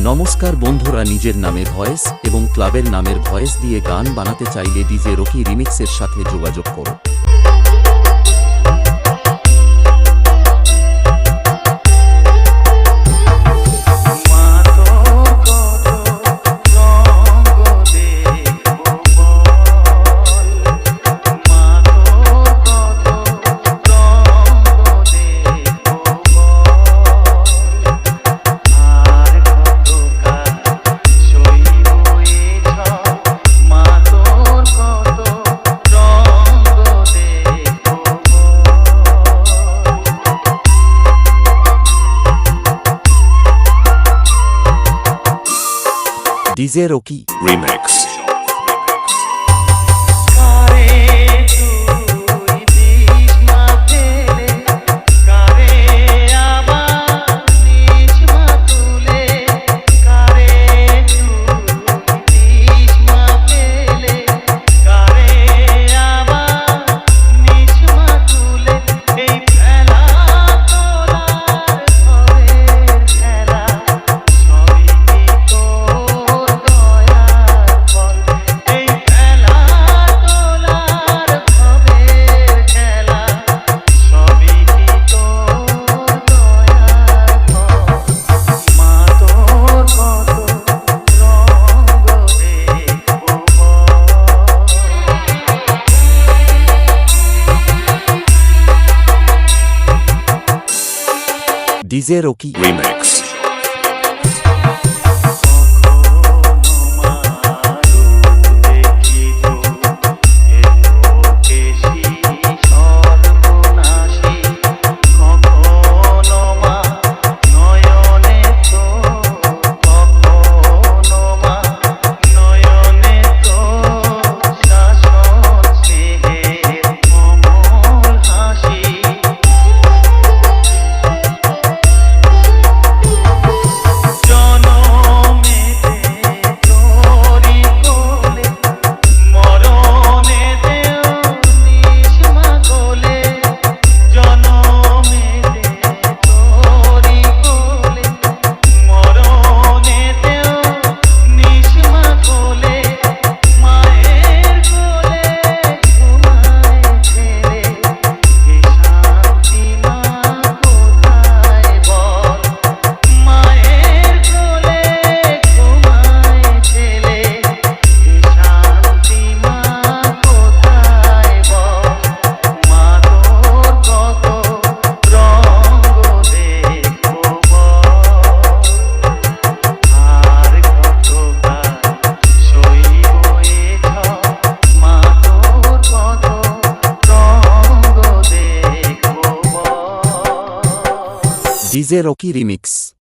নমস্কার বন্ধুরা, নিজের নামে ভয়েস এবং ক্লাবের নামের ভয়েস দিয়ে গান বানাতে চাইলে ডিজে রকি রিমিক্সের সাথে যোগাযোগ করো ディゼロキー。Remix DJ Rocky Remix. Zero Kirimix.